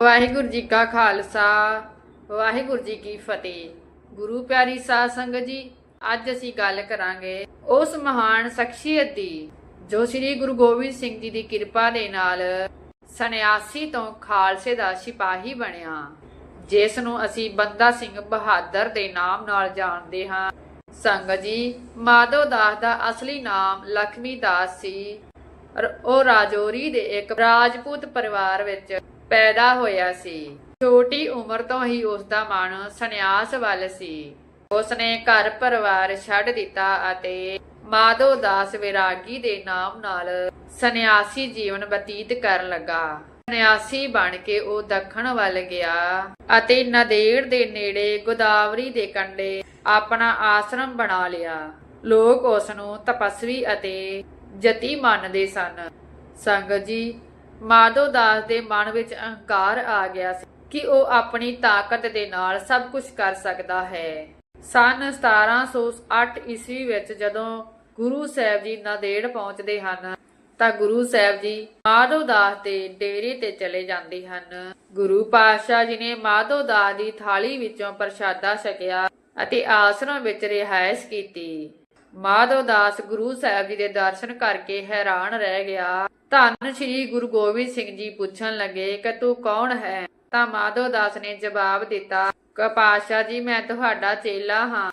ਵਾਹਿਗੁਰੂ ਜੀ ਕਾ ਖਾਲਸਾ, ਵਾਹਿਗੁਰੂ ਜੀ ਕੀ ਫਤਿਹ। ਗੁਰੂ ਪਿਆਰੀ ਸਾਧ ਸੰਗਤ ਜੀ, ਅੱਜ ਅਸੀਂ ਗੱਲ ਕਰਾਂਗੇ ਉਸ ਮਹਾਨ ਸ਼ਖਸੀਅਤ ਦੀ, ਜੋ ਸ੍ਰੀ ਗੁਰੂ ਗੋਬਿੰਦ ਸਿੰਘ ਜੀ ਦੀ ਕਿਰਪਾ ਦੇ ਨਾਲ ਸੰਨਿਆਸੀ ਤੋਂ ਖਾਲਸੇ ਦਾ ਸਿਪਾਹੀ ਬਣਿਆ, ਜਿਸ ਨੂੰ ਅਸੀਂ ਬੰਦਾ ਸਿੰਘ ਬਹਾਦਰ ਦੇ ਨਾਮ ਨਾਲ ਜਾਣਦੇ ਹਾਂ। ਸੰਗਤ ਜੀ ਮਾਧੋ ਦਾਸ ਦਾ ਅਸਲੀ ਨਾਮ ਲਖਮੀ ਦਾਸ ਸੀ ਉਹ ਰਾਜੌਰੀ ਦੇ ਇੱਕ ਰਾਜਪੂਤ ਪਰਿਵਾਰ ਵਿੱਚ ਪੈਦਾ ਹੋਇਆ ਸੀ। ਛੋਟੀ ਉਮਰ ਤੋਂ ਹੀ ਉਸ ਦਾ ਮਨ ਸੰਨਿਆਸ ਵੱਲ ਸੀ। ਉਸ ਨੇ ਘਰ ਪਰਿਵਾਰ ਛੱਡ ਦਿੱਤਾ ਅਤੇ ਮਾਧੋ ਦਾਸ ਵਿਰਾਗੀ ਦੇ ਨਾਮ ਨਾਲ ਸੰਨਿਆਸੀ ਜੀਵਨ ਬਤੀਤ ਕਰਨ ਲੱਗਾ। ਸੰਨਿਆਸੀ ਬਣ ਕੇ ਉਹ ਦੱਖਣ ਵੱਲ ਗਿਆ ਅਤੇ ਨਦੇੜ ਦੇ ਨੇੜੇ ਗੋਦਾਵਰੀ ਦੇ ਕੰਢੇ ਆਪਣਾ ਆਸ਼ਰਮ ਬਣਾ ਲਿਆ। ਲੋਕ ਉਸ ਨੂੰ ਤਪਸਵੀ ਅਤੇ ਜਤੀ ਮੰਨਦੇ ਸਨ। ਸੰਗਤ ਜੀ ਮਾਧੋ ਦਾਸ ਦੇ ਮਨ ਵਿੱਚ ਅਹੰਕਾਰ ਆ ਗਿਆ ਸੀ ਕਿ ਉਹ ਆਪਣੀ ਤਾਕਤ ਦੇ ਨਾਲ ਸਭ ਕੁਝ ਕਰ ਸਕਦਾ ਹੈ। ਸਨ 1708 ਈਸਵੀ ਵਿੱਚ ਜਦੋਂ ਗੁਰੂ ਸਾਹਿਬ ਜੀ ਨਾਂਦੇੜ ਪਹੁੰਚਦੇ ਹਨ, ਤਾਂ ਗੁਰੂ ਸਾਹਿਬ ਜੀ ਮਾਧੋ ਦਾਸ ਦੇ ਡੇਰੇ ਤੇ ਚਲੇ ਜਾਂਦੇ ਹਨ। ਗੁਰੂ ਪਾਤਸ਼ਾਹ ਜੀ ਨੇ ਮਾਧੋ ਦਾਸ ਦੀ ਥਾਲੀ ਵਿੱਚੋਂ ਪ੍ਰਸ਼ਾਦਾ ਛਕਿਆ ਅਤੇ ਆਸ਼ਰਮ ਵਿੱਚ ਰਿਹਾਇਸ਼ ਕੀਤੀ। ਮਾਧੋ ਦਾਸ ਗੁਰੂ ਸਾਹਿਬ ਜੀ ਦੇ ਦਰਸ਼ਨ ਕਰਕੇ ਹੈਰਾਨ ਰਹਿ ਗਿਆ। ਧੰਨ ਸ੍ਰੀ ਗੁਰੂ ਗੋਬਿੰਦ ਸਿੰਘ ਜੀ ਪੁੱਛਣ ਲੱਗੇ ਕਿ ਤੂੰ ਕੌਣ ਹੈ? ਤਾਂ ਮਾਧੋ ਦਾਸ ਨੇ ਜਵਾਬ ਦਿੱਤਾ, ਕਿ ਪਾਤਸ਼ਾਹ ਜੀ, ਮੈਂ ਤੁਹਾਡਾ ਚੇਲਾ ਹਾਂ।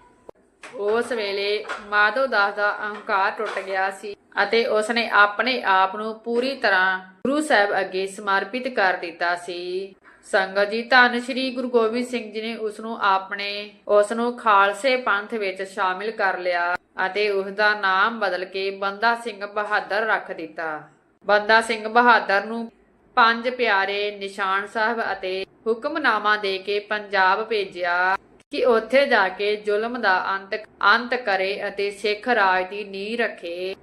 ਉਸ ਵੇਲੇ ਮਾਧੋ ਦਾਸ ਦਾ ਅਹੰਕਾਰ ਟੁੱਟ ਗਿਆ ਸੀ ਅਤੇ ਉਸਨੇ ਆਪਣੇ ਆਪ ਨੂੰ ਪੂਰੀ ਤਰ੍ਹਾਂ ਗੁਰੂ ਸਾਹਿਬ ਅੱਗੇ ਸਮਰਪਿਤ ਕਰ ਦਿੱਤਾ ਸੀ। ਸੰਗਤ ਜੀ, ਧੰਨ ਸ਼੍ਰੀ ਗੁਰੂ ਗੋਬਿੰਦ ਸਿੰਘ ਜੀ ਨੇ ਉਸ ਨੂੰ ਆਪਣੇ ਉਸ ਨੂੰ ਖਾਲਸੇ ਪੰਥ ਵਿੱਚ ਸ਼ਾਮਿਲ ਕਰ ਲਿਆ ਅਤੇ ਉਸ ਦਾ ਨਾਮ ਬਦਲ ਕੇ ਬੰਦਾ ਸਿੰਘ ਬਹਾਦਰ ਰੱਖ ਦਿੱਤਾ। ਬੰਦਾ ਸਿੰਘ ਬਹਾਦਰ ਨੂੰ ਪੰਜ ਪਿਆਰੇ ਨਿਸ਼ਾਨ ਸਾਹਿਬ ਅਤੇ ਹੁਕਮਨਾਮਾ ਦੇ ਕੇ ਪੰਜਾਬ ਭੇਜਿਆ ਕਿ ਉੱਥੇ ਜਾ ਕੇ ਜ਼ੁਲਮ ਦਾ ਅੰਤ ਅੰਤ ਕਰੇ ਅਤੇ ਸਿੱਖ ਰਾਜ ਦੀ ਨੀਂਹ ਰੱਖੇ।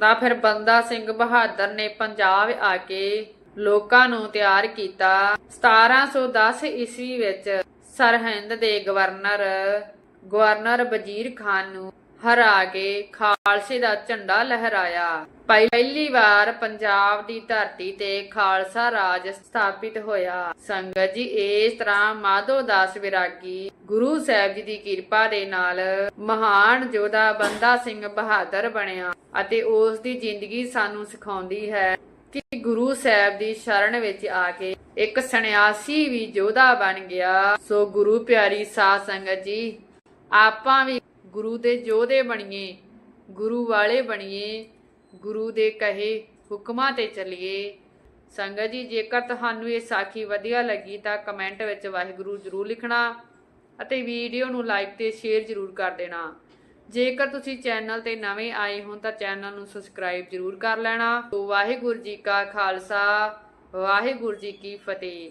ਤਾਂ ਫਿਰ ਬੰਦਾ ਸਿੰਘ ਬਹਾਦਰ ਨੇ ਪੰਜਾਬ ਆ ਕੇ ਲੋਕਾਂ ਨੂੰ ਤਿਆਰ ਕੀਤਾ। 1710 ਈਸਵੀ ਵਿੱਚ ਸਰਹਿੰਦ ਦੇ ਗਵਰਨਰ ਗਵਰਨਰ ਵਜ਼ੀਰ ਖਾਨ ਨੂੰ ਹਰਾ ਕੇ ਖਾਲਸੇ ਦਾ ਝੰਡਾ ਲਹਿਰਾਇਆ। ਪਹਿਲੀ ਵਾਰ ਪੰਜਾਬ ਦੀ ਧਰਤੀ ਤੇ ਖਾਲਸਾ ਰਾਜ ਸਥਾਪਿਤ ਹੋਇਆ। ਸੰਗਤ ਜੀ, ਇਸ ਤਰ੍ਹਾਂ ਮਾਧੋ ਦਾਸ ਵਿਰਾਗੀ ਗੁਰੂ ਸਾਹਿਬ ਜੀ ਦੀ ਕਿਰਪਾ ਦੇ ਨਾਲ ਮਹਾਨ ਯੋਧਾ ਬੰਦਾ ਸਿੰਘ ਬਹਾਦਰ ਬਣਿਆ ਅਤੇ ਉਸ ਦੀ ਜ਼ਿੰਦਗੀ ਸਾਨੂੰ ਸਿਖਾਉਂਦੀ ਹੈ ਕਿ ਗੁਰੂ ਸਾਹਿਬ ਦੀ ਸ਼ਰਨ ਵਿੱਚ ਆ ਕੇ ਇੱਕ ਸੰਨਿਆਸੀ ਵੀ ਯੋਧਾ ਬਣ ਗਿਆ। ਸੋ ਗੁਰੂ ਪਿਆਰੀ ਸਾਧ ਸੰਗਤ ਜੀ, ਆਪਾਂ ਵੀ ਗੁਰੂ ਦੇ ਯੋਧੇ ਬਣੀਏ, ਗੁਰੂ ਵਾਲੇ ਬਣੀਏ, ਗੁਰੂ ਦੇ ਕਹੇ ਹੁਕਮਾਂ ਤੇ ਚੱਲੀਏ। ਸੰਗਤ ਜੀ, ਜੇਕਰ ਤੁਹਾਨੂੰ ਇਹ ਸਾਖੀ ਵਧੀਆ ਲੱਗੀ ਤਾਂ ਕਮੈਂਟ ਵਿੱਚ ਵਾਹਿਗੁਰੂ ਜ਼ਰੂਰ ਲਿਖਣਾ ਅਤੇ ਵੀਡੀਓ ਨੂੰ ਲਾਈਕ ਤੇ ਸ਼ੇਅਰ ਜ਼ਰੂਰ ਕਰ ਦੇਣਾ। ਜੇਕਰ ਤੁਸੀਂ ਚੈਨਲ ਤੇ ਨਵੇਂ ਆਏ ਹੋ ਤਾਂ ਚੈਨਲ ਨੂੰ ਸਬਸਕ੍ਰਾਈਬ ਜ਼ਰੂਰ ਕਰ ਲੈਣਾ। ਵਾਹਿਗੁਰੂ ਜੀ ਕਾ ਖਾਲਸਾ, ਵਾਹਿਗੁਰੂ ਜੀ ਕੀ ਫਤਿਹ।